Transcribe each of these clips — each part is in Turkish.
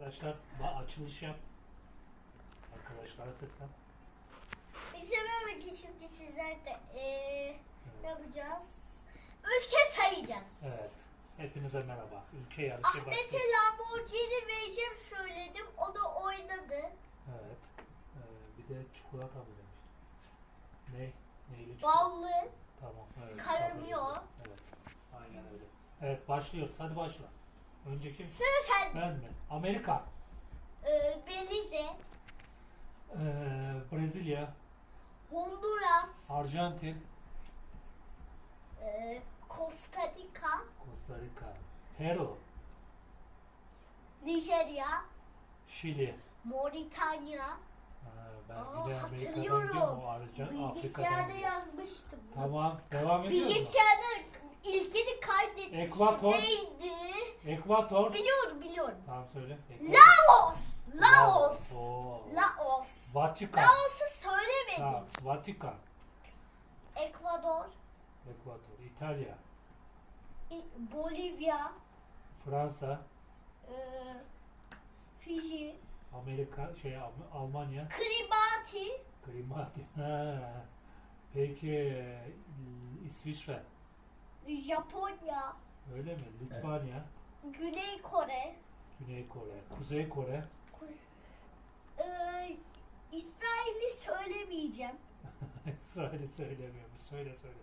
Arkadaşlar açılış yap. Arkadaşlara seslen. İzlememek için şimdi sizler de eee, ne yapacağız? Ülke sayacağız. Evet. Hepinize merhaba. Ülke yarışı Ahmet'e başlıyor. Lamborghini vereceğim söyledim. O da oynadı. Evet. Ee, bir de çikolata mı demiştim? Ne? Neyli çikolata? Ballı. Tamam. Evet. Karamıyor. Evet. Aynen öyle. Evet başlıyoruz. Hadi başla. Önce kim? Sıra sende. Ben mi? Amerika. Eee, Belize. Ee, Brezilya. Honduras. Arjantin. eee, Costa Rica. Costa Rica. Peru. Nijerya. Şili. Moritanya. Ha, ben Aa, bir de Amerika'dan hatırlıyorum. gidiyorum. O Arjan, Afrika'dan Bilgisayarda yazmıştım. Tamam. Devam ediyor mu? Bilgisayarda ilkini kaydetmiştim. Ekvator. Neydi? Ekvator. Biliyorum biliyorum. Tamam söyle. Ekvator. Laos. Laos. Oo. Laos. Vatikan. Laos'u söylemedim. Tamam. Vatikan. Ekvador. Ekvator. İtalya. İ- Bolivya. Fransa. eee, Fiji. Amerika. Şey Al- Almanya. Kiribati. Krimati. Ha. Peki e, İsviçre. Japonya. Öyle mi? Litvanya. Güney Kore. Güney Kore. Kuzey Kore. eee, İsrail'i söylemeyeceğim. İsrail'i söylemiyorum. Söyle söyle.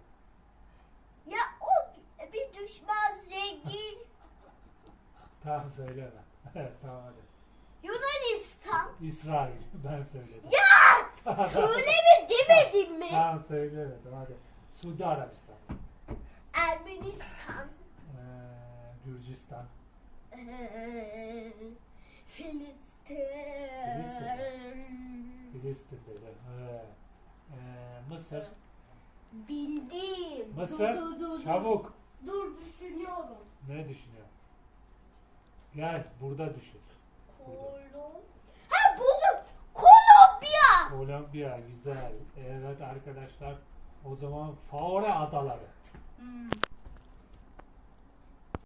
Ya o bir düşman zengin. Tamam söyleme. Evet tamam hadi. Yunanistan. İsrail. Ben söyledim. Ya! Söyleme demedim mi? Tamam söylemedim hadi. Suudi Arabistan. Filistin. Filistin dedi. Ee, ee, Mısır. Bildim. Mısır. Dur, dur, dur. Çabuk. Dur düşünüyorum. Ne düşünüyor? Gel burada düşün. Kolom. Ha buldum. Kolombiya. Kolombiya güzel. Evet arkadaşlar. O zaman Faroe Adaları. Hmm.